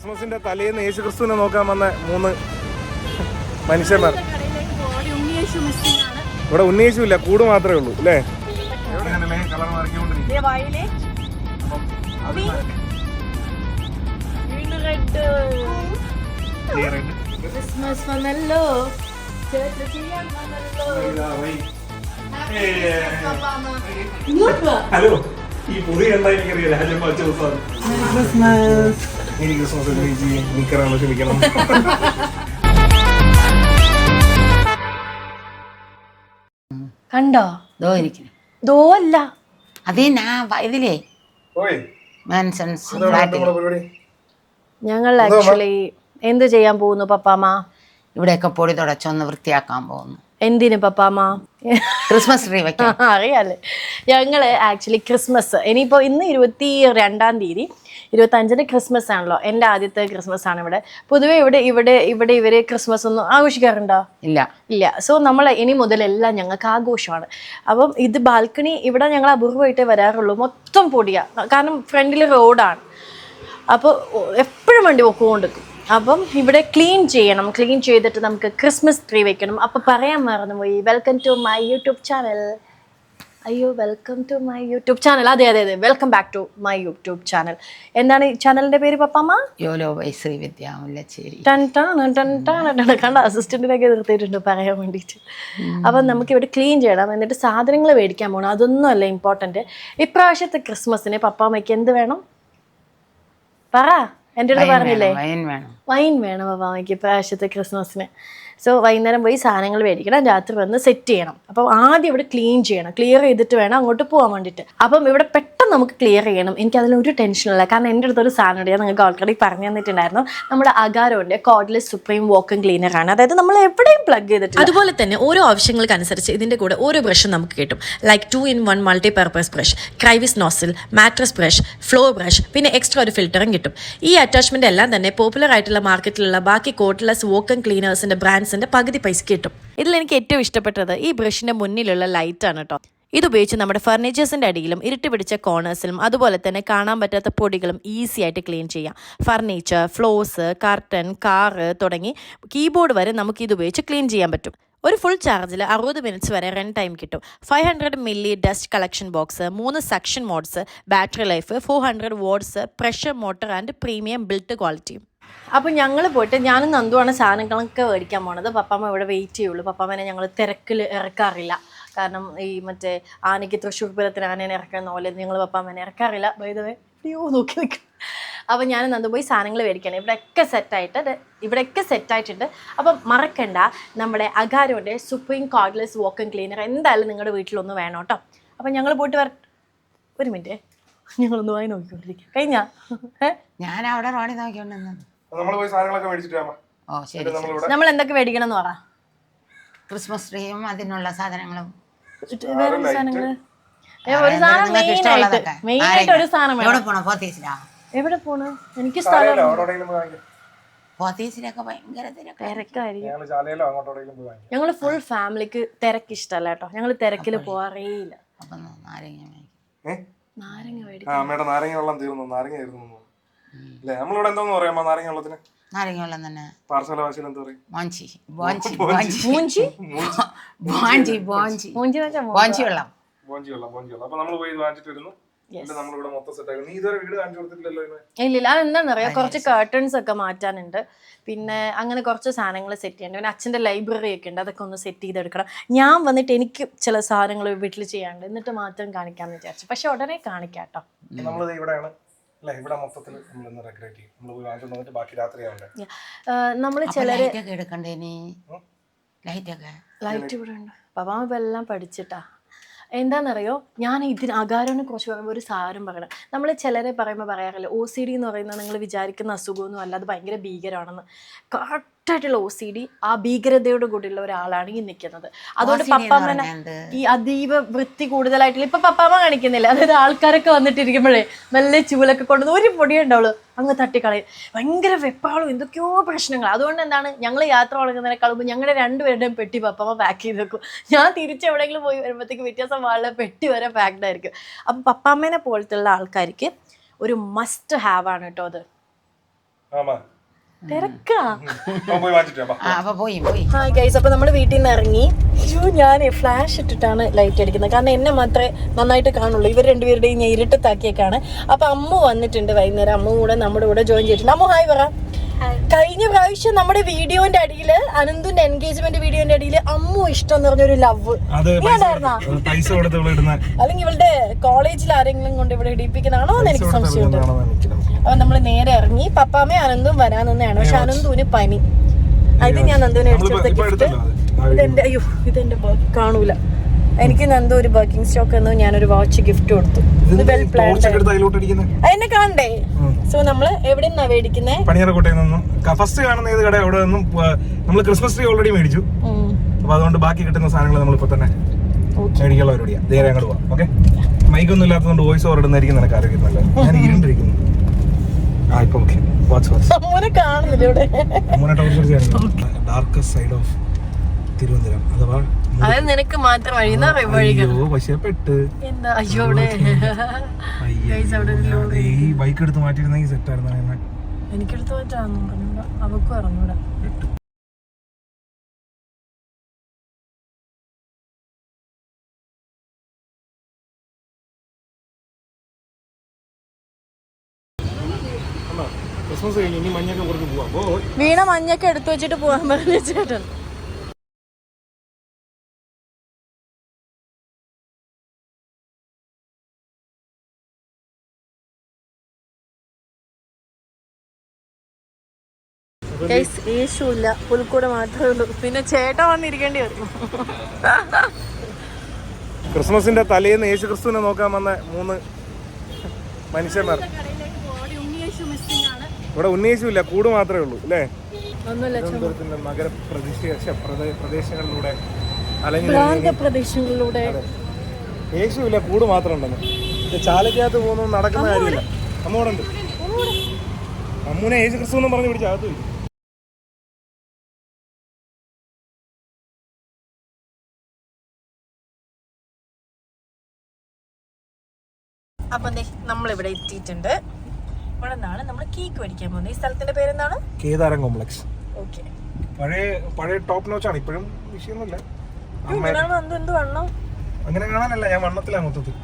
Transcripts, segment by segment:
ക്രിസ്മസിന്റെ തലേന്ന് യേശു ക്രിസ്തുവിനെ നോക്കാൻ വന്ന മൂന്ന് മനുഷ്യന്മാർ. ഇവിടെ ഉന്നയിച്ചു ഇല്ല കൂട് മാത്രമേ ഉള്ളൂ അല്ലേ? ക്രിസ്മസ് വന്നല്ലോ. ഹലോ ഈ പുതിയ എന്താ എനിക്കറിയാം ക്രിസ്മസ് വച്ച എനിക്ക് ക്രിസ്മസ് നിൽക്കണം ക്ഷമിക്കണം കണ്ടോ? ദോ ഇരിക്കുന്നു. ദോ അല്ല. അതേ ഞാൻ വ- ഇതിലേ. ഓയ് മാൻസൺസ് ഫ്ലാറ്റിൽ ഞങ്ങൾ ആക്ച്വലി എന്ത് ചെയ്യാൻ പോകുന്നു പപ്പാമ്മ? ഇവിടെയൊക്കെ പൊടി തുടച്ചൊന്ന് വൃത്തിയാക്കാൻ പോകുന്നു. എന്തിന് പപ്പാമ്മ ക്രിസ്മസ് ട്രീ വെക്കാം. അറിയാലേ. ഞങ്ങൾ ആക്ച്വലി ക്രിസ്മസ്. ഇനിയിപ്പോ ഇന്ന് ഇരുപത്തി രണ്ടാം തീയതി ഇരുപത്തി അഞ്ചിന് ക്രിസ്മസ് ആണല്ലോ. എന്റെ ആദ്യത്തെ ക്രിസ്മസ് ആണ് ഇവിടെ. പൊതുവെ ഇവിടെ ഇവിടെ ഇവിടെ ഇവർ ക്രിസ്മസ് ഒന്നും ആഘോഷിക്കാറുണ്ടോ? ഇല്ല. ഇല്ല. സോ നമ്മൾ ഇനി മുതലെല്ലാം ഞങ്ങൾക്ക് ആഘോഷമാണ്. അപ്പം ഇത് ബാൽക്കണി ഇവിടെ ഞങ്ങൾ അപൂർവമായിട്ടേ വരാറുള്ളൂ. മൊത്തം പൊടിയാ. കാരണം ഫ്രണ്ടിൽ റോഡാണ്. അപ്പോൾ എപ്പോഴും വണ്ടി പൊക്കോണ്ടിരിക്കും. അപ്പം ഇവിടെ ക്ലീൻ ചെയ്യണം. ക്ലീൻ ചെയ്തിട്ട് നമുക്ക് ക്രിസ്മസ് ട്രീ വെക്കണം. അപ്പം പറയാൻ മറന്നുപോയി. Welcome to my YouTube channel അയ്യോ welcome to my YouTube channel അതെ അതെ അതെ. Welcome back to my YouTube channel എന്താണ് ഈ ചാനലിന്റെ പേര് പപ്പാമ്മ? യോലോ കണ്ട? അസിസ്റ്റന്റിനൊക്കെ നിർത്തിയിട്ടുണ്ട് പറയാൻ വേണ്ടിയിട്ട്. അപ്പം നമുക്ക് ഇവിടെ ക്ലീൻ ചെയ്യണം. എന്നിട്ട് സാധനങ്ങൾ മേടിക്കാൻ പോകണം അതൊന്നും അല്ല ഇമ്പോർട്ടന്റ് ഇപ്രാവശ്യത്തെ ക്രിസ്മസിന് പപ്പാമ്മയ്ക്ക് എന്ത് വേണം? പറ. എന്റെ അടുത്ത് പറഞ്ഞില്ലേ? വേണം. വൈൻ വേണം പപ്പാമ്മയ്ക്ക് ഇപ്രാവശ്യത്തെ ക്രിസ്മസിന്. സോ വൈകുന്നേരം പോയി സാധനങ്ങൾ മേടിക്കണം രാത്രി വന്ന് സെറ്റ് ചെയ്യണം. അപ്പം ആദ്യം ഇവിടെ ക്ലീൻ ചെയ്യണം. ക്ലിയർ ചെയ്തിട്ട് വേണം അങ്ങോട്ട് പോകാൻ വേണ്ടിയിട്ട് അപ്പം ഇവിടെ പെട്ടെന്ന് നമുക്ക് ക്ലിയർ ചെയ്യണം. എനിക്ക് അതിലൊരു ടെൻഷനില്ല കാരണം എന്റെ അടുത്തൊരു സാധനം ഉണ്ട് ഞാൻ നിങ്ങൾക്ക് ഓൾറെഡി പറഞ്ഞു തന്നിട്ടുണ്ടായിരുന്നു. നമ്മുടെ അകാരോന്റെ കോഡ്ലെസ് സുപ്രീം വോക്കും ക്ലീനർ ആണ്. അതായത് നമ്മൾ എവിടെയും പ്ലഗ് ചെയ്തിട്ട് അതുപോലെ തന്നെ ഓരോ ആവശ്യങ്ങൾക്ക് അനുസരിച്ച് ഇതിന്റെ കൂടെ ഓരോ ബ്രഷും നമുക്ക് കിട്ടും. Like two in one multi purpose brush crevice nozzle mattress brush floor brush പിന്നെ എക്സ്ട്രാ ഒരു ഫിൽറ്ററും കിട്ടും. ഈ അറ്റാച്ച്മെന്റ് എല്ലാം തന്നെ പോപ്പുലർ ആയിട്ടുള്ള മാർക്കറ്റിലുള്ള ബാക്കി കോട്ട്ലെസ് വോക്കൻ ക്ലീനേഴ്സിന്റെ ബ്രാൻഡ്സിന്റെ പകുതി പൈസ കിട്ടും. ഇതിൽ എനിക്ക് ഏറ്റവും ഇഷ്ടപ്പെട്ടത് ഈ ബ്രഷിന്റെ മുന്നിലുള്ള ലൈറ്റ് ആണ് കേട്ടോ ഇത് ഉപയോഗിച്ച് നമ്മുടെ ഫർണിച്ചേഴ്സിന്റെ അടിയിലും ഇരുട്ട് പിടിച്ച കോർണേഴ്സിലും അതുപോലെ തന്നെ കാണാൻ പറ്റാത്ത പൊടികളും ഈസി ആയിട്ട് ക്ലീൻ ചെയ്യാം. ഫർണിച്ചർ ഫ്ലോസ് കർട്ടൻ കാറ് തുടങ്ങി കീബോർഡ് വരെ നമുക്ക് ഇത് ഉപയോഗിച്ച് ക്ലീൻ ചെയ്യാൻ പറ്റും. ഒരു ഫുൾ ചാർജിൽ അറുപത് മിനിറ്റ്സ് വരെ റൺ ടൈം കിട്ടും. Five hundred milli dust collection box മൂന്ന് suction modes battery life four hundred watts pressure motor and premium built ക്വാളിറ്റിയും അപ്പോൾ ഞങ്ങൾ പോയിട്ട് ഞാനും നന്ദുവാണ് സാധനങ്ങളൊക്കെ മേടിക്കാൻ പോണത്. പപ്പാമ്മ ഇവിടെ വെയിറ്റ് ചെയ്യുള്ളൂ. പപ്പാമ്മനെ ഞങ്ങൾ തിരക്കിൽ ഇറക്കാറില്ല. കാരണം ഈ മറ്റേ ആനയ്ക്ക് തൃശ്ശൂർ പൂരത്തിന് ആനേനെ ഇറക്കുന്ന പോലെ ഞങ്ങൾ പപ്പാമ്മനെ ഇറക്കാറില്ല. വൈദവേ അയ്യോ നോക്കി നിൽക്കും അപ്പോൾ ഞാൻ നന്ദു പോയി സാധനങ്ങൾ മേടിക്കണം. ഇവിടെയൊക്കെ സെറ്റായിട്ട് ഇവിടെയൊക്കെ സെറ്റായിട്ടുണ്ട് അപ്പം മറക്കണ്ട നമ്മുടെ അഗാരോന്റെ സുപ്രീം കോഡ്ലെസ് വാക്കിംഗ് ക്ലീനർ എന്തായാലും നിങ്ങളുടെ വീട്ടിലൊന്ന് വേണം കേട്ടോ. അപ്പം ഞങ്ങൾ പോയിട്ട് വര ഒരു മിനിറ്റ് ഞങ്ങളൊന്ന് വായി നോക്കിക്കൊണ്ടിരിക്കും. കഴിഞ്ഞാ? ഞാൻ അവിടെ റോഡിൽ നോക്കിക്കൊണ്ടിരുന്നത് നമ്മൾ പോയി സാധനങ്ങളൊക്കെ മേടിച്ചിട്ട് വരാം ഓ ശരി നമ്മളിവിടെ നമ്മൾ എന്തൊക്കെ മേടിക്കണം എന്ന് പറ. ക്രിസ്മസ് ട്രീയും അതിനുള്ള സാധനങ്ങളും. വേറെ സാധനങ്ങൾ? ഏ, ഒരു സാധനം നിങ്ങൾക്ക് മെയിൻ ആയിട്ട് ഇഷ്ടമുള്ളതൊക്കെ. മെയിൻ ആയിട്ട് ഒരു സാധനം എവിടെ വേണം പോണോ? പോത്തീസിലാ? എവിടെ പോണ്? എനിക്ക് സ്ഥലം ചാലയിലോ അവിടെ വാങ്ങിക്കാം. പോത്തീസിലൊക്കെ ഭയങ്കര തിരക്ക്. തിരക്കായിരിക്കും. ഞങ്ങൾ ചാലയിലോ അങ്ങോട്ടെവിടെയെങ്കിലും പോയി വാങ്ങിക്കാം. ഞങ്ങൾ ഫുൾ ഫാമിലിക്ക് തിരക്ക് ഇഷ്ടമല്ല കേട്ടോ. ഞങ്ങൾ തിരക്കിൽ പോറേയില്ല അപ്പം നാരങ്ങ വാങ്ങിക്കും നാരങ്ങ മേടിക്കും ആ അമ്മയുടെ നാരങ്ങ വെള്ളം തീർന്നു. നാരങ്ങ തീർന്നു. അല്ലേ? നമ്മളിവിടെ എന്തോന്ന് പറയാം നാരങ്ങ വെള്ളത്തിന്? നാരങ്ങ വെള്ളം തന്നെ. പാർസല ഭാഷയിൽ എന്താ പറയും? മോഞ്ചി? ബോഞ്ചി ബോഞ്ചി മൂഞ്ചി ബോഞ്ചി ബോഞ്ചി മൂഞ്ചി ബോഞ്ചി വെള്ളം. ബോഞ്ചി വെള്ളം ബോഞ്ചി വെള്ളം. അപ്പൊ നമ്മൾ പോയി വാങ്ങിച്ചിട്ട് വരുന്നു. എന്നിട്ട് നമ്മളിവിടെ മൊത്തം സെറ്റ് ആക്കും നീ ഇതുവരെ വീട് കാണിച്ചു കൊടുത്തിട്ടില്ലല്ലോ ഇതിന് ഇല്ലില്ല അതെന്താണെന്നറിയാം കുറച്ച് കേർട്ടൺസ് ഒക്കെ മാറ്റാനുണ്ട്. പിന്നെ അങ്ങനെ കുറച്ച് സാധനങ്ങൾ സെറ്റ് ചെയ്യണ്ട പിന്നെ അച്ഛന്റെ ലൈബ്രറി ഒക്കെ ഉണ്ട്. അതൊക്കെ ഒന്ന് സെറ്റ് ചെയ്തെടുക്കണം. ഞാൻ വന്നിട്ട് എനിക്ക് ചില സാധനങ്ങൾ വീട്ടിൽ ചെയ്യാണ്ട് എന്നിട്ട് മാത്രം കാണിക്കാമെന്ന് വിചാരിച്ചു. പക്ഷെ ഉടനെ കാണിക്കാം കേട്ടോ നമ്മളിത് ഇവിടെയാണ്. അല്ലെ? ഇവിടെ മൊത്തത്തിൽ നമ്മൾ ചെയ്യും. നമ്മൾ പോയി വാങ്ങിച്ചു വന്നിട്ട് ബാക്കി രാത്രിയാവണ്ടേ? നമ്മൾ അപ്പൊ ചിലര് ലൈറ്റ് ഇവിടെ ഉണ്ട്. ഇപ്പം എല്ലാം പഠിച്ചിട്ടാ. എന്താണെന്നറിയോ ഞാൻ ഇതിന് അകാരനെ കുറിച്ച് പറയുമ്പോൾ ഒരു സാരം പറയണം. നമ്മൾ ചിലരെ പറയുമ്പോൾ പറയാറില്ല ഒ സി ഡി എന്ന് പറയുന്നത് നിങ്ങൾ വിചാരിക്കുന്ന അസുഖമൊന്നും അല്ല അത് ഭയങ്കര ഭീകരമാണെന്ന്. കറക്റ്റായിട്ടുള്ള ഒ സി ഡി ആ ഭീകരതയോട് കൂടിയുള്ള ഒരാളാണ് ഈ നിൽക്കുന്നത് അതുകൊണ്ട് പപ്പാമ്മനെ ഈ അതീവ വൃത്തി കൂടുതലായിട്ടുള്ള ഇപ്പൊ പപ്പാമ്മ കാണിക്കുന്നില്ല. അതായത് ആൾക്കാരൊക്കെ വന്നിട്ടിരിക്കുമ്പോഴേ നല്ല ചൂലൊക്കെ കൊണ്ടുവന്ന് ഒരു പൊടിയേ ഉണ്ടാവുള്ളൂ. അങ്ങ് തട്ടിക്കളയും. ഭയങ്കര വെപ്പാളും എന്തൊക്കെയോ പ്രശ്നങ്ങൾ. അതുകൊണ്ട് എന്താണ് ഞങ്ങൾ യാത്ര തുടങ്ങുന്നതിനേക്കാൾ മുമ്പ് ഞങ്ങളുടെ രണ്ടുപേരുടെയും പെട്ടി പപ്പാമ്മ പാക്ക് ചെയ്ത് വെക്കും. ഞാൻ തിരിച്ച് എവിടെയെങ്കിലും പോയി വരുമ്പോഴത്തേക്ക് വ്യത്യാസം വളരെ പെട്ടി വരെ പാക്ഡ് ആയിരിക്കും. അപ്പം പപ്പാമ്മേനെ പോലത്തെ ഉള്ള ആൾക്കാർക്ക് ഒരു മസ്റ്റ് ഹാവ് ആണ് കേട്ടോ അത്. അപ്പൊ പോയി. പോയി പോയി. ഹായ് ഗൈസ് അപ്പൊ നമ്മൾ വീട്ടിൽ നിന്ന് ഇറങ്ങി അയ്യോ ഞാൻ ഫ്ലാഷ് ഇട്ടിട്ടാണ് ലൈറ്റ് അടിക്കുന്നത്. കാരണം എന്നെ മാത്രമേ നന്നായിട്ട് കാണുള്ളൂ. ഇവർ രണ്ടുപേരുടെയും ഞാൻ ഇരുട്ടത്താക്കിയേക്കാണ്. അപ്പൊ അമ്മു വന്നിട്ടുണ്ട് വൈകുന്നേരം. അമ്മു കൂടെ നമ്മുടെ കൂടെ ജോയിൻ ചെയ്തിട്ടുണ്ട്. അമ്മു ഹായ് പറ. കഴിഞ്ഞ പ്രാവശ്യം നമ്മുടെ വീഡിയോന്റെ അടിയിൽ അനന്തുന്റെ എൻഗേജ്മെന്റ് വീഡിയോന്റെ അടിയിൽ അമ്മു ഇഷ്ടം എന്ന് പറഞ്ഞൊരു ലവ് അല്ലെങ്കിൽ ഇവളുടെ കോളേജിൽ ആരെങ്കിലും കൊണ്ട് ഇവിടെ ഇടിപ്പിക്കുന്നതാണോ എന്ന് എനിക്ക് സംശയമുണ്ട്. അപ്പൊ നമ്മൾ നേരെ ഇറങ്ങി പപ്പാമ്മ അനന്തും വരാൻ തന്നെയാണ് പക്ഷെ അനന്തുവിന് പനി. അത് ഞാൻ നന്ദുവിനെ അടിച്ചെടുത്ത ഗിഫ്റ്റ് ഇതെന്റെ അയ്യോ ഇതെന്റെ കാണൂല. എനിക്ക് നന്ദു ഒരു ബർക്കിംഗ് സ്റ്റോക്ക് എന്ന് ഞാനൊരു വാച്ച് ഗിഫ്റ്റ് കൊടുത്തു. ഇത് വെൽ പ്ലാൻ എന്നെ കാണണ്ടേ? സോ നമ്മൾ എവിടെ നിന്നാ. മേടിക്കുന്നത് പണിയറക്കോട്ടെ ഫസ്റ്റ് കാണുന്ന ഏത് കട അവിടെ നിന്നും നമ്മൾ ക്രിസ്മസ് ട്രീ ഓൾറെഡി മേടിച്ചു. അപ്പൊ അതുകൊണ്ട് ബാക്കി കിട്ടുന്ന സാധനങ്ങൾ ഇപ്പൊ തന്നെ മേടിക്കാനുള്ള പരിപാടിയാണ് നേരെ അങ്ങോട്ട് പോവാം. ഓക്കെ മൈക്കൊന്നും ഇല്ലാത്തതുകൊണ്ട് വോയിസ് ഓവർ ഇടുന്നതായിരിക്കും നിനക്ക് അറിയുന്നല്ലോ ഞാൻ ഇരുണ്ടിരിക്കുന്നു. Torch side of Thiruvananthapuram. അഥവാ അത് നിനക്ക് മാത്രം വഴി അയ്യോ പക്ഷേ പെട്ട് അയ്യോ ഈ ബൈക്ക് എടുത്ത് മാറ്റിയിരുന്നെങ്കിൽ സെറ്റ് ആയിരുന്നു എനിക്കെടുത്ത് പറ്റാന്ന് പറഞ്ഞൂടാ അവക്കും ക്രിസ്മസ് വീണ മഞ്ഞൊക്കെ എടുത്തു വെച്ചിട്ട് പോകാൻ പറഞ്ഞു ചേട്ടൻ. ഇല്ല. പുൽക്കൂടെ മാത്രമേ ഉള്ളൂ. പിന്നെ ചേട്ടൻ വന്നിരിക്കേണ്ടി വരും. ക്രിസ്മസിന്റെ തലേന്ന് യേശു ക്രിസ്തുവിനെ നോക്കാൻ വന്ന മൂന്ന് മനുഷ്യന്മാർ. ഇവിടെ ഉന്നയിച്ചില്ല കൂട് മാത്രമേ ഉള്ളൂ അല്ലേ? ഒന്നുമില്ല തിരുവനന്തപുരത്തിന്റെ നഗരപ്രദേശ പ്രദേ- പ്രദേശങ്ങളിലൂടെ പ്രദേശങ്ങളിലൂടെ. യേശുവില്ല കൂട് മാത്രം ഉണ്ടെന്ന് ചാലക്കകത്ത് പോകുന്നു നടക്കുന്ന കാര്യമില്ല. അമ്മോടുണ്ട്. അമ്മൂനെ യേശു ക്രിസ്തു എന്ന് പറഞ്ഞ് പിടിച്ച് അകത്ത് വയ്ക്കും അപ്പൊ നമ്മളിവിടെ എത്തിയിട്ടുണ്ട്. നിന്നാണ് നമ്മൾ കേക്ക് മേടിക്കാൻ പോകുന്നത്. ഈ സ്ഥലത്തിന്റെ പേരെന്താണ്? കേദാരം കോംപ്ലക്സ്. ഓക്കെ പഴയ പഴയ ടോപ്പ് നോച്ചാണ് ഇപ്പോഴും വിഷയമൊന്നുമില്ല. അങ്ങനെ കാണാനല്ല. ഞാൻ വണ്ണത്തിലാണ് മൊത്തത്തിൽ.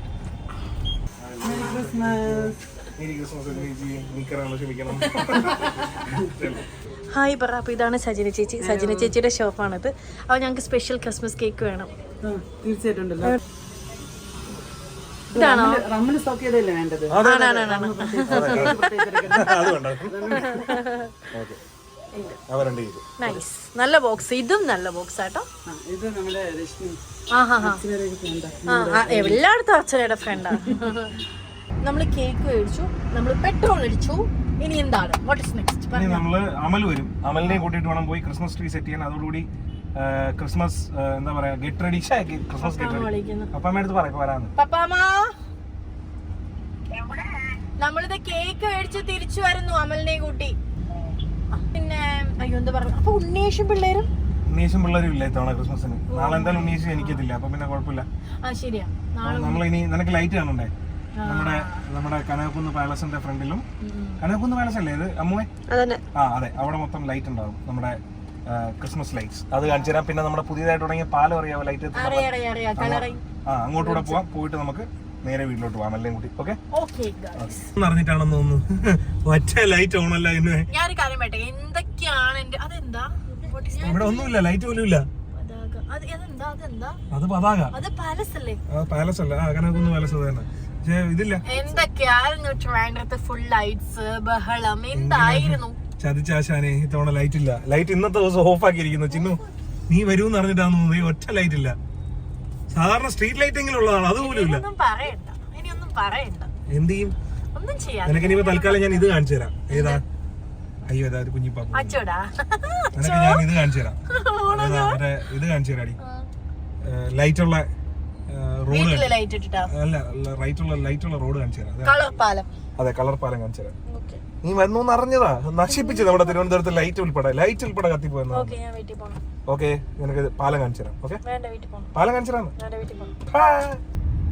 ഹായ് പറ. അപ്പൊ ഇതാണ് സജിന ചേച്ചി. സജിന ചേച്ചിയുടെ ഷോപ്പാണിത് അപ്പോൾ ഞങ്ങൾക്ക് സ്പെഷ്യൽ ക്രിസ്മസ് കേക്ക് വേണം. തീർച്ചയായിട്ടും ഉണ്ടല്ലോ. ഇതാണോ? റമ്മിന് സ്റ്റോക്ക് ചെയ്തല്ലേ വേണ്ടത്? നൈസ് നല്ല ബോക്സ് ഇതും നല്ല ബോക്സ് ആട്ടോ. ഇത് നമ്മുടെ എല്ലായിടത്തും അച്ഛനയുടെ ഫ്രണ്ടാ നമ്മൾ കേക്ക് മേടിച്ചു. നമ്മൾ പെട്രോൾ അടിച്ചു. ഇനി എന്താണ്? വാട്ട് ഇസ് നെക്സ്റ്റ് ഇനി നമ്മൾ അമൽ വരും. അമലിനെ കൂട്ടിയിട്ട് വേണം പോയി ക്രിസ്മസ് ട്രീ സെറ്റ് ചെയ്യാൻ. അതോടുകൂടി ക്രിസ്മസ് എന്താ പറയാ get ready Christmas get ready പപ്പാമ്മ അപ്പമ്മ അടുത്ത് പറയാം വരാന്ന് പപ്പാമാ നമ്മളിത് കേക്ക് മേടിച്ച് തിരിച്ചു വരുന്നു അമലിനെ കൂട്ടി. പിന്നെ അയ്യോ എന്താ പറഞ്ഞു? അപ്പൊ ഉണ്ണീഷും പിള്ളേരും? ഉണ്ണീഷും പിള്ളേരും ഇല്ല ഇത്തവണ ക്രിസ്മസിന്. നാളെ എന്തായാലും ഉണ്ണീഷും എനിക്കത്തില്ല അപ്പൊ പിന്നെ കുഴപ്പമില്ല. ആ ശരിയാ. നാളെ നമ്മൾ ഇനി നിനക്ക് ലൈറ്റ് കാണണ്ടേ? നമ്മുടെ നമ്മുടെ കനകക്കുന്ന് പാലസിന്റെ ഫ്രണ്ടിലും കനകക്കുന്ന് പാലസ് അല്ലേ ഇത് അമ്മുവേ? അതന്നെ. ആ അതെ. അവിടെ മൊത്തം ലൈറ്റ് ഉണ്ടാവും. നമ്മുടെ ക്രിസ്മസ് ലൈറ്റ്സ് അത് കാണിച്ചു തരാം. പിന്നെ നമ്മുടെ പുതിയതായിട്ട് തുടങ്ങിയ പാലം അറിയാവോ? ലൈറ്റ് ആ അങ്ങോട്ടൂടെ പോവാം. പോയിട്ട് നമുക്ക് നേരെ വീട്ടിലോട്ട് പോവാം. എല്ലാം കൂടി. ഓക്കെ അറിഞ്ഞിട്ടാണെന്ന് തോന്നുന്നു. ഒറ്റ ലൈറ്റ് ഓണല്ല ഇന്ന്. ഞാനൊരു കാര്യം പറയട്ടെ. എന്തൊക്കെയാണ് എന്റെ അതെന്താ? What is that? ഇവിടെ ഒന്നുമില്ല. ലൈറ്റ് പോലും ഇല്ല. അത് പതാക. അത് പാലസ് അല്ലേ? പാലസ് അല്ല. അങ്ങനെ പാലസ് തന്നെ. ഇതില്ല. എന്തൊക്കെയായിരുന്നു ട്രിവാൻഡ്രത്ത് ഫുൾ ലൈറ്റ്സ് ബഹളം എന്തായിരുന്നു? ചതിച്ചാശാനെ ഇത്തവണ ലൈറ്റ് ഇല്ല. ലൈറ്റ് ഇന്നത്തെ ദിവസം ഓഫ് ആക്കിയിരിക്കുന്നു. ചിന്നു നീ വരൂന്ന് അറിഞ്ഞിട്ടാന്ന് തോന്നുന്നു. ഈ ഒറ്റ ലൈറ്റ് ഇല്ല. സാധാരണ സ്ട്രീറ്റ് ലൈറ്റ് എങ്കിലും ഉള്ളതാണ് അതുപോലും ഇല്ല. എന്ത് ചെയ്യും? നിനക്ക് ഇനിയിപ്പോ തൽക്കാലം ഞാൻ ഇത് കാണിച്ചു തരാം. ഏതാ? അയ്യോ ഏതാ? ഒരു കുഞ്ഞിപ്പാപ്പ. അച്ചോടാ. നിനക്ക് ഞാൻ ഇത് കാണിച്ചു തരാം. ഏതാ? മറ്റേ ഇത് കാണിച്ചു തരാടി. ലൈറ്റ് ഉള്ള റോഡ് അല്ല റൈറ്റ് ഉള്ള ലൈറ്റ് ഉള്ള റോഡ് കാണിച്ചു തരാം. അതെ. കളർ പാലം കാണിച്ചു തരാം. നീ വന്നു അറിഞ്ഞതാ. നശിപ്പിച്ചു നമ്മുടെ തിരുവനന്തപുരത്ത് ലൈറ്റ് ഉൾപ്പെടെ. ലൈറ്റ് ഉൾപ്പെടെ കത്തിപ്പോയെന്ന് ഓക്കെ നിനക്ക് പാലം കാണിച്ചു തരാം. ഓക്കെ പാലം കാണിച്ചു തരാം.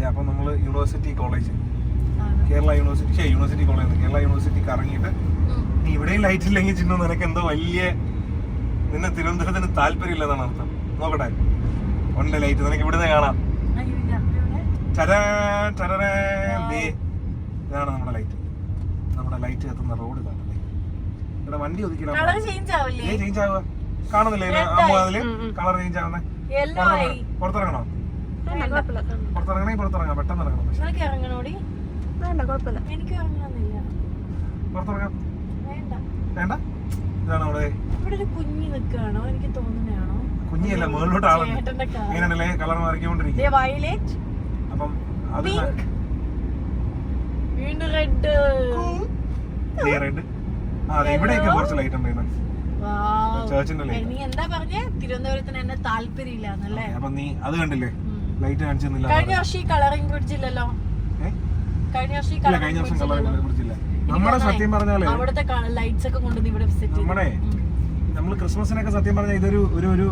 അപ്പൊ നമ്മൾ university college Kerala university university college Kerala university കറങ്ങിയിട്ട് നീ ഇവിടെയും ലൈറ്റ് ഇല്ലെങ്കിൽ ചിന്നു നിനക്ക് എന്തോ വലിയ നിന്നെ തിരുവനന്തപുരത്തിന് താല്പര്യമില്ലെന്നാണ് അർത്ഥം. നോക്കട്ടെ. ഉണ്ട് ലൈറ്റ് നിനക്ക് ഇവിടുന്ന് കാണാം. ചരാ, ചരരാ, ദേ. ഇതാണ് നമ്മുടെ ലൈറ്റ് നമ്മുടെ ലൈറ്റ് കത്തുന്ന റോഡ് ദേ. ഇവിടെ വണ്ടി ഒതുക്കില്ല കളർ ചേഞ്ച് ആവില്ലേ? ചേഞ്ച് ആവുക കാണുന്നില്ലേ അമ്മു അതിൽ? കളർ ചേഞ്ച് ആവുന്നേ. പുറത്തിറങ്ങണോ? പുറത്തിറങ്ങണേ പുറത്തിറങ്ങാം. പെട്ടെന്ന് ഇറങ്ങണം. പുറത്തിറങ്ങാം. വേണ്ട. വേണ്ട? ഇതാണ് അവിടെ? ഇവിടെ കുഞ്ഞി നിൽക്കുകയാണോ എനിക്ക് തോന്നുന്നതാണോ? കുഞ്ഞിയല്ല മുകളിലോട്ട് ആളുണ്ട്. ഇങ്ങനെയല്ലേ കളർ മാറിക്കൊണ്ടിരിക്കും അപ്പം അത്. വീണ്ടും റെഡ് അതെ ഇവിടെയൊക്കെ കുറച്ച് ലൈറ്റ്. ചേർച്ചിന്റെ നീ എന്താ പറഞ്ഞേ? തിരുവനന്തപുരത്തിന് എന്നെ താല്പര്യമില്ല എന്നല്ലേ അപ്പൊ നീ അത് കണ്ടില്ലേ? ലൈറ്റ് കാണിച്ചില്ല കഴിഞ്ഞ വർഷം ഈ കളറിംഗ് കഴിഞ്ഞ വർഷം കഴിഞ്ഞ വർഷം കളറിംഗ് നമ്മുടെ സത്യം പറഞ്ഞാലേ അവിടുത്തെ ലൈറ്റ്സ് ഒക്കെ കൊണ്ടുവന്ന് ഇവിടെ വിസിറ്റ് നമ്മുടെ നമ്മൾ ക്രിസ്മസിനൊക്കെ സത്യം പറഞ്ഞാൽ ഇതൊരു ഒരു ഒരു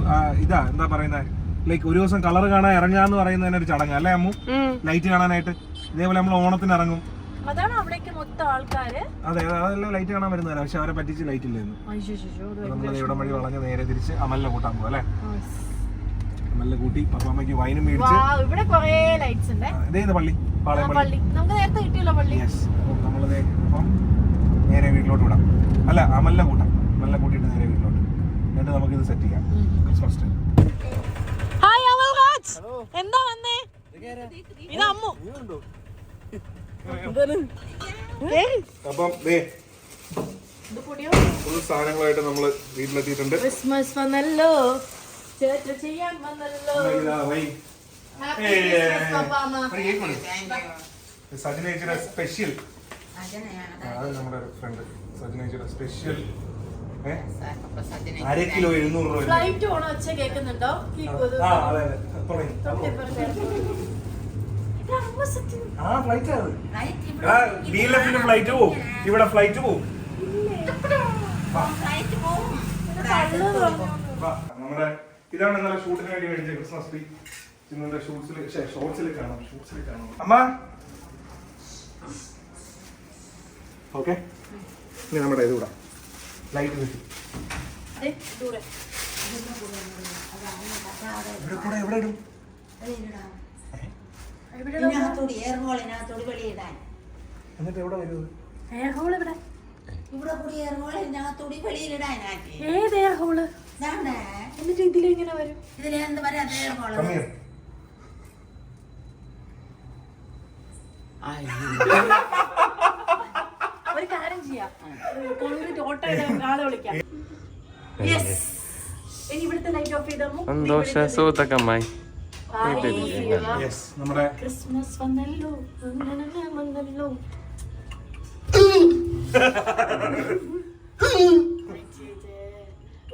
ഇതാ എന്താ പറയുന്നത് ലൈക്ക് ഒരു ദിവസം കളർ കാണാൻ ഇറങ്ങാന്ന് പറയുന്ന ഒരു ചടങ്ങ് അല്ലേ അമ്മു? ലൈറ്റ് കാണാനായിട്ട്. ഇതേപോലെ നമ്മൾ ഓണത്തിന് ഇറങ്ങും. അതാണ് അവിടേക്ക് മൊത്തം ആൾക്കാര്. അതെ അതെല്ലാം ലൈറ്റ് കാണാൻ വരുന്നതല്ല? പക്ഷെ അവരെ പറ്റിച്ച് ലൈറ്റ് ഇല്ലായിരുന്നു. നമ്മൾ ഇവിടെ വഴി വളഞ്ഞ് നേരെ തിരിച്ച് അമലിനെ കൂട്ടാൻ പോകും അല്ലേ? അമലിനെ കൂട്ടി പപ്പാമ്മയ്ക്ക് വൈനും മേടിച്ച് ഇവിടെ കൊറേ ലൈറ്റ്സ് ഉണ്ട്. ഇതേ ഇത് പള്ളി പള്ളി. പള്ളി. നമുക്ക് നേരത്തെ കിട്ടിയല്ലോ പള്ളി. യെസ് അപ്പം നമ്മളിതേ അപ്പം നേരെ വീട്ടിലോട്ട് വിടാം. അല്ല അമലിനെ കൂട്ടാം. അമലിനെ കൂട്ടിയിട്ട് നേരെ വീട്ടിലോട്ട്. എന്നിട്ട് നമുക്ക് ഇത് സെറ്റ് ചെയ്യാം. ക്രിസ്മസ് ടൈം ഹായ് അമൽരാജ് എന്താ വന്നേ? ഇത് അമ്മു. ദേ പൊടിയോ? ഫുൾ സാധനങ്ങളായിട്ട് നമ്മൾ വീട്ടിലെത്തിയിട്ടുണ്ട്. ക്രിസ്മസ് വന്നല്ലോ. ചെയ്യാൻ വന്നല്ലോ. സജിനേച്ചിയുടെ സ്പെഷ്യൽ അത് നമ്മുടെ ഫ്രണ്ട് സജിനേച്ചിയുടെ സ്പെഷ്യൽ അപ്പൊ അര കിലോ എഴുന്നൂറ് രൂപ. ഫ്ലൈറ്റ് ഓണം ഒച്ച കേൾക്കുന്നുണ്ടോ? കേൾക്കുമോ ആ അതെ അതെ. തുടങ്ങി. ആ ഫ്ലൈറ്റ് ഡി എൽ എഫിന്റെ ഫ്ലൈറ്റ് പോവും. ഇവിടെ ഫ്ലൈറ്റ് പോവും. നമ്മുടെ ഇതാണ് ഇന്നലെ ഷൂട്ടിന് വേണ്ടി മേടിച്ച ക്രിസ്മസ് ട്രീ ഇന്നത്തെ ഷൂട്ട്സിൽ ഷോർട്സിൽ കാണാം ഷൂട്ട്സിൽ കാണാം അമ്മ? ഓക്കെ ഇനി നമ്മുടെ ഇത് വിടാം ലൈറ്റ് കിട്ടി ഇവിടെ കൂടെ എവിടെ ഇടും? ഇതിനകത്തോടി ഏറുകോളിനകത്തോടി വെളിയിടാൻ. എന്നിട്ട് എവിടെ വരും എയർ ഹോൾ ഇവിടെ. ഇവിടെ കൂടി ഏറുകോളിനകത്തോടി വെളിയിലിടാനാക്കി ഏത് എയർ ഹോൾ എന്നിട്ട് വരും. ഇതിലെന്ത് വരാതെ ഒരു കാര്യം ചെയ്യാം. ഓട്ടോ ആളെ വിളിക്കാം. യെസ് ഇനി ഇവിടുത്തെ ലൈറ്റ് ഓഫ് ചെയ്തോ സന്തോഷ. സുഹൃത്തക്കമ്മായി നമ്മുടെ ക്രിസ്മസ് വന്നല്ലോ. വന്നല്ലോ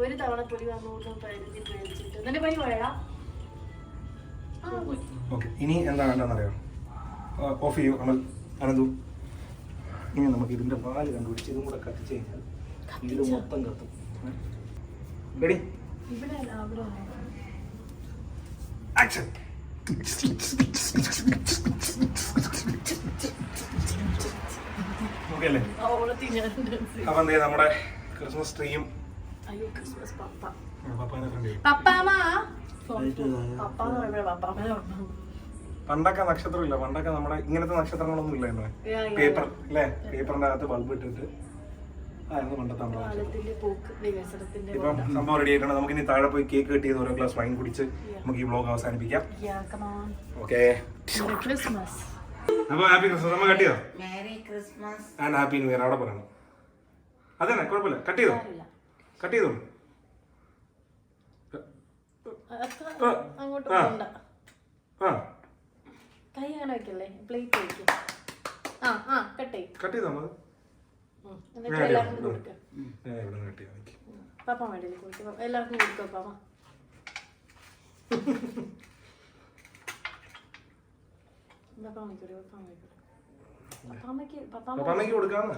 ഒരു തവണ പൊടി വന്നു പഴുതി പേടിച്ചിട്ട്. എന്നിട്ട് പനി പോയടാ? ആ ഓക്കെ ഇനി എന്താ വേണ്ടതെന്നറിയോ ഓഫ് ചെയ്യൂ അമൽ അനന്തു. ഇനി നമുക്ക് ഇതിന്റെ പാൽ കണ്ടുപിടിച്ച് ഇതും കൂടെ കത്തിച്ചു കഴിഞ്ഞാൽ ഇത് മൊത്തം കത്തും. റെഡി ഇവിടെ ആക്ഷൻ dance. അപ്പം എന്തേ നമ്മുടെ ക്രിസ്മസ് ട്രീയും അയ്യോ ക്രിസ്മസ് പപ്പ. പപ്പാനെ കണ്ടു പപ്പാമ പപ്പ എന്ന് പറയുമ്പോൾ പണ്ടൊക്കെ നക്ഷത്രമില്ല. പണ്ടൊക്കെ നമ്മുടെ ഇങ്ങനത്തെ നക്ഷത്രങ്ങളൊന്നും ഇല്ലായിരുന്നു. പേപ്പർ അല്ലേ പേപ്പറിന്റെ അകത്ത് ബൾബ് ഇട്ടിട്ട് ഇപ്പം സംഭവം റെഡി ആയിട്ടുണ്ട്. നമുക്ക് ഇനി താഴെ പോയി കേക്ക് കട്ട് ചെയ്ത് ഓരോ ഗ്ലാസ് വൈൻ കുടിച്ച് നമുക്ക് ഈ വ്ലോഗ് അവസാനിപ്പിക്കാം. ഓക്കെ. അപ്പൊ ഹാപ്പി ക്രിസ്മസ് നമ്മൾ cut Christmas and happy new year അവിടെ പറയണം. അതന്നെ കുഴപ്പമില്ല. കട്ട് ചെയ്തോ? കട്ട് ചെയ്തോ? അങ്ങോട്ട് ആ. ആ. കൈ അങ്ങനെ വെക്കല്ലേ? പ്ലേറ്റ് വെക്കും. ആ ആ കട്ടേ കട്ട് ചെയ്തോ ഇവിടെ കട്ട് എനിക്ക് പപ്പ വേണ്ടി കൊടുക്കുക എല്ലാവർക്കും കൊടുക്കുക പാപ്പ. പപ്പാമ്മയ്ക്ക് കൊടുക്കാന്ന്.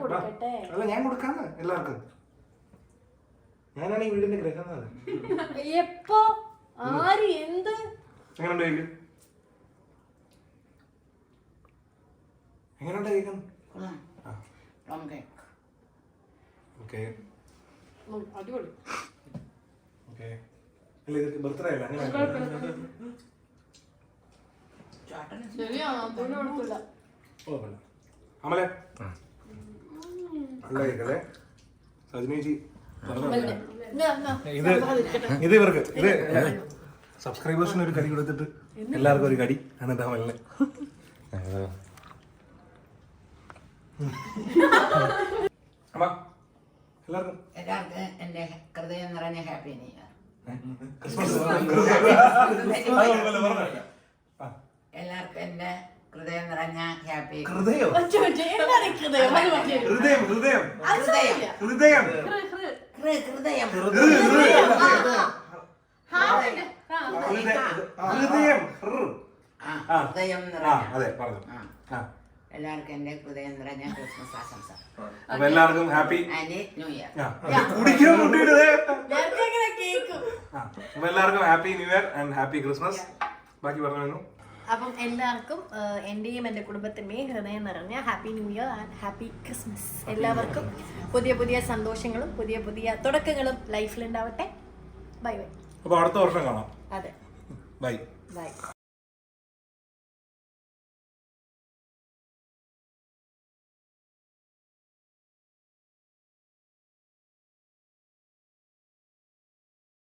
കൊടുക്കട്ടെ. അല്ല ഞാൻ കൊടുക്കാന്ന് എല്ലാവർക്കും. ഞാനാണ് ഈ വീടിന്റെ ഗ്രഹനാഥൻ എപ്പോ? ആര്? എന്ത്? എങ്ങനെയുണ്ട് കേക്ക് എങ്ങനെയുണ്ട് ആ പ്ലം കേക്ക് ഓക്കെ അടിപൊളി. ഓക്കെ. അല്ല ഇതൊക്കെ ബർത്ത്ഡേ അല്ല? അങ്ങനെ ശരിയാണോ കുഴപ്പമില്ല അമലെ. നല്ല കേക്കല്ലേ സജിനേച്ചി ഇത് ഇത് ഇവർക്ക്. ഇത് സബ്സ്ക്രൈബേഴ്സിന് ഒരു കടി കൊടുത്തിട്ട് എല്ലാവർക്കും ഒരു കടി. എന്നിട്ട് അമലിന് അമ്മ എല്ലാവർക്കും. എല്ലാവർക്കും എന്റെ ഹൃദയം നിറഞ്ഞ ഹാപ്പി ന്യൂ ഇയർ. എല്ലാവർക്കും എന്റെ ഹൃദയം നിറഞ്ഞ ഹാപ്പി ഹൃദയം? ഹൃദയം? ഹൃദയം. ഹൃദയം. ഹൃദയം ഹൃദയം. ഹൃദയം. നിറഞ്ഞ. അതെ പറഞ്ഞു. എല്ലാവർക്കും എന്റെ ഹൃദയം നിറഞ്ഞ ക്രിസ്മസ് ആശംസ. അപ്പൊ എല്ലാവർക്കും ഹാപ്പി ആൻഡ് ന്യൂ ഇയർ. അപ്പൊ എല്ലാവർക്കും happy new year and happy Christmas. ബാക്കി പറഞ്ഞു അപ്പം എല്ലാവർക്കും എന്റെയും എന്റെ കുടുംബത്തിന്റെയും ഹൃദയം നിറഞ്ഞ happy new year and happy Christmas. എല്ലാവർക്കും പുതിയ പുതിയ സന്തോഷങ്ങളും പുതിയ പുതിയ തുടക്കങ്ങളും ലൈഫിൽ ഉണ്ടാവട്ടെ ബൈ ബൈ. അപ്പോൾ അടുത്ത വർഷം കാണാം. അതെ. ബൈ. ബൈ.